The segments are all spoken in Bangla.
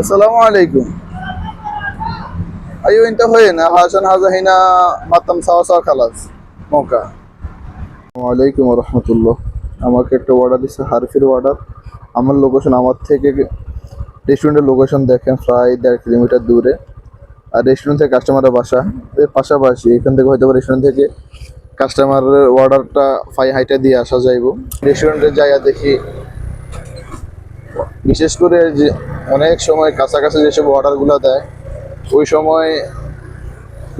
আসসালামু আলাইকুম। আইও ইনটা হয়ে না? হাসান হাজাহিনা মাতাম সাওয়া সাওয়া খালাস। মৌকা। আলাইকুম রহমতুল্লাহ আমাকে একটা অর্ডার দিচ্ছে হারফির অর্ডার আমার লোকেশন আমার থেকে রেস্টুরেন্টের লোকেশন দেখেন, প্রায় দেড় কিলোমিটার দূরে। আর রেস্টুরেন্ট থেকে কাস্টমারের বাসা। এর পাশাপাশি এখান থেকে হয়তো রেস্টুরেন্ট থেকে কাস্টমারের অর্ডারটা ফাই হাইটা দিয়ে আসা যাইব। রেস্টুরেন্টে যাইয়া দেখি বিশেষ করে যে অনেক সময় কাছাকাছি যেসব অর্ডারগুলো দেয়, ওই সময়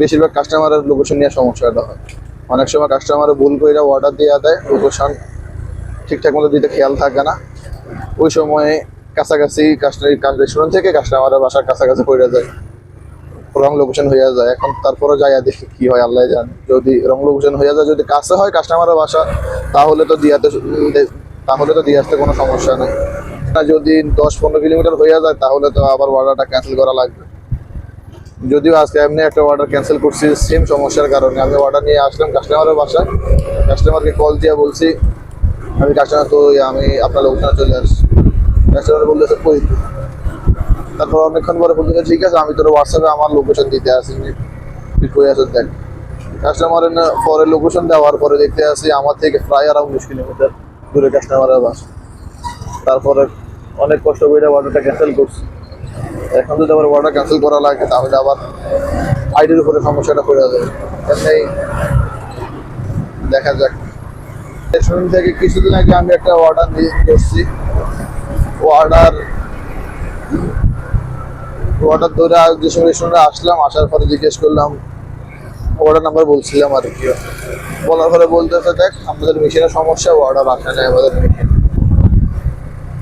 বেশিরভাগ কাস্টমারের লোকেশন নিয়ে সমস্যাটা হয়। অনেক সময় কাস্টমার ভুল করে অর্ডার দিয়ে দেয় লোকেশন ঠিকঠাক মতো দিতে খেয়াল থাকে না। ওই সময় কাছাকাছি কাস্টমার রেস্টুরেন্ট থেকে কাস্টমারের বাসার কাছাকাছি পড়ে যায়। রং লোকেশন হয়ে যায়। এখন তারপরে যাইয়া দেখি কি হয় আল্লাহ জান। যদি রং লোকেশন হয়ে যায়, যদি কাছে হয় কাস্টমারের বাসা, তাহলে তো দিয়াতে তাহলে তো দিয়ে আসতে কোনো সমস্যা নেই। যদি দশ পনেরো কিলোমিটার হয়ে যায়, তাহলে তো আবার অর্ডারটা ক্যান্সেল করা লাগবে। যদিও আজকে এমনি একটা অর্ডার ক্যান্সেল করছি সেম সমস্যার কারণে। আমি অর্ডার নিয়ে আসলাম কাস্টমারের বাসায়। কাস্টমারকে কল দিয়ে বলছি, আমি কাস্টমার তো আমি আপনার লোকখানে চলে আসছি। কাস্টমার বললে বলতেছে কই? তুই?" তারপর অনেকক্ষণ পরে বলতেছে ঠিক আছে, আমি তোর হোয়াটসঅ্যাপে আমার লোকেশন দিতে আসি। তুই কই আছো দেখ। কাস্টমারের পরে লোকেশন দেওয়ার পরে দেখতে আসি, আমার থেকে প্রায় আরাম উনিশ কিলোমিটার দূরে কাস্টমারের বাসা। তারপরে অনেক কষ্ট করে অর্ডারটা ক্যান্সেল করছি। এখন যদি আবার অর্ডার ক্যান্সেল করা লাগে, তাহলে আবার আইডির উপরে সমস্যাটা পড়ে যাবে। এমনি দেখা যাক। রেস্টুরেন্ট থেকে কিছুদিন আগে আমি একটা অর্ডার করছি অর্ডার অর্ডার ধরে যে সময় রেস্টুরেন্টে আসলাম, আসার পরে জিজ্ঞেস করলাম অর্ডার নাম্বার বলছিলাম আর কি। বলার পরে বলতেছে, দেখ, আমাদের মেশিনের সমস্যা অর্ডার আসে না আমাদের মেশিন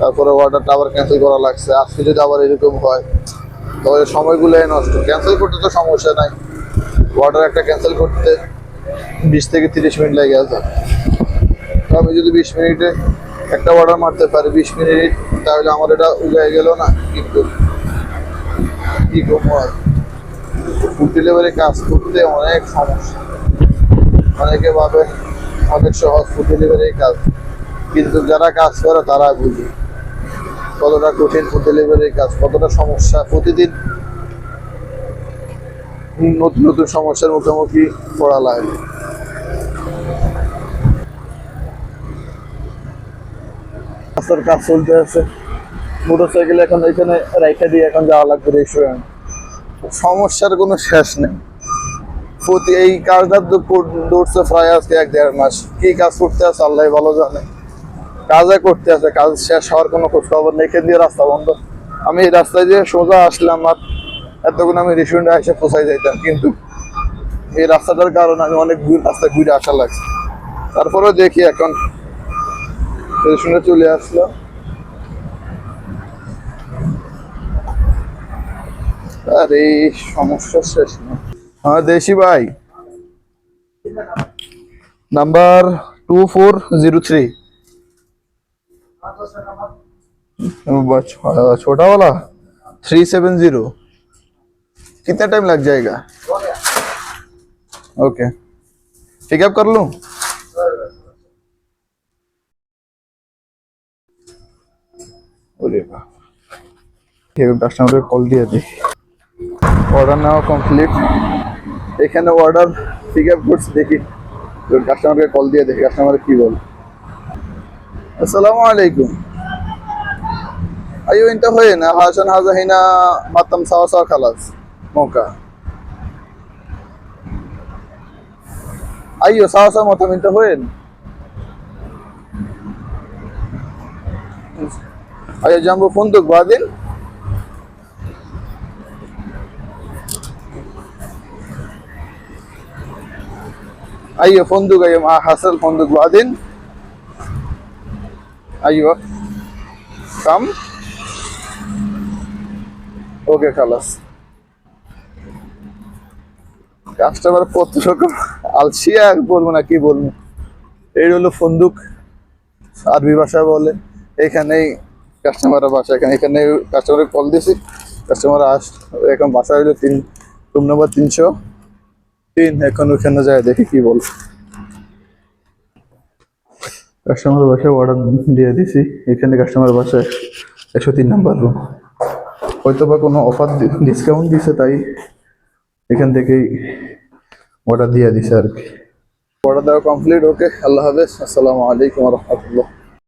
তারপরে অর্ডারটা আবার ক্যান্সেল করা লাগছে। আজকে যদি আবার এরকম হয়, তাহলে সময়গুলোই নষ্ট। ক্যান্সেল করতে তো সমস্যা নাই। অর্ডার একটা ক্যান্সেল করতে বিশ থেকে তিরিশ মিনিট লেগে আছে। আমি যদি বিশ মিনিটে একটা অর্ডার মারতে পারি, বিশ মিনিট, তাহলে আমার এটা উগে গেল না? কিন্তু কি করব আর? ফুড ডেলিভারি কাজ করতে অনেক সমস্যা। অনেকে ভাবে, অনেক সহজ ফুড ডেলিভারি কাজ। কিন্তু যারা কাজ করে, তারা বুঝে। কতটা কঠিন ফুড ডেলিভারির কাজ কতটা সমস্যা? প্রতিদিন নতুন নতুন সমস্যার মুখোমুখি পড়া লাগে। রাস্তার কাজ চলতে আছে। মোটর সাইকেল এখন এখানে রাইখা দিয়ে এখন যাওয়া লাগবে রেস্টুরেন্ট সমস্যার কোনো শেষ নেই। প্রতি এই কাজটা তো দৌড়ছে প্রায় আজকে এক দেড় মাস। কি কাজ করতে আছে আল্লাহ ভালো জানে। কাজে করতে আছে, কাজ শেষ হওয়ার কোনো খবর নেই, এখান দিয়ে রাস্তা বন্ধ। আমি এই রাস্তায় দিয়ে সোজা আসলাম আর এতক্ষণ আমি রেস্টুরেন্টে এসে পোষায় যাইতাম, কিন্তু এই রাস্তাটার কারণে আমি অনেক দূর রাস্তায় ঘুরে আসা লাগছে। তারপরে দেখি এখন রেস্টুরেন্টে চলে আসলাম আরে সমস্যা শেষ না। হ্যাঁ দেশি ভাই। Number two four zero three. छोटा वाला थ्री सेवन जीरो कितना टाइम लग जाएगा ओके पिकअप कर लूं ওরে বাবা ঠিক কাস্টমারের কল দিয়ে দিই অর্ডার নেওয়া কমপ্লিট এখানে অর্ডার পিক আপ করছি দেখি কাস্টমারকে কল দিয়ে দেখি কাস্টমার কি বল আসসালামু আলাইকুম। আইও ইনটা হয় না, হাসান হাজা হিনা মাতাম সাওয়া সাওয়া খালাস, মৌকা। আইও সাওয়া সাওয়া মতাম ইনটা হয় আইও জাম্বু ফোন ফুন্দুক বাদিন আইও ফুন্দুক, আইও হাসাল ফুন্দুক বাদিন అయ్యో কাম ওকে খালাস কাস্টমার কত রকম আলসিয়া বলব না, কি বলব? এই হলো ফন্দুক। আরবি ভাষা বলে। এখানেই কাস্টমাররা বাসা, এখানে এখানে কাস্টমারকে কল দিয়েছি কাস্টমার আস এখন বাসা হইল তিন রুম নম্বর তিনশো। তিন, এখন ওখানে যায়, দেখি কি বলব কাস্টমার বাসায় অর্ডার দিয়ে দিছি। এখানে কাস্টমার বাসায় একশো তিন নাম্বার রুম হয়তো বা কোনো অফার ডিসকাউন্ট দিছে তাই এখান থেকেই অর্ডার দিয়ে দিছে আর কি। অর্ডার দেওয়া কমপ্লিট ওকে আল্লাহ হাফেজ। আসসালামু আলাইকুম রহমতুল্লাহ।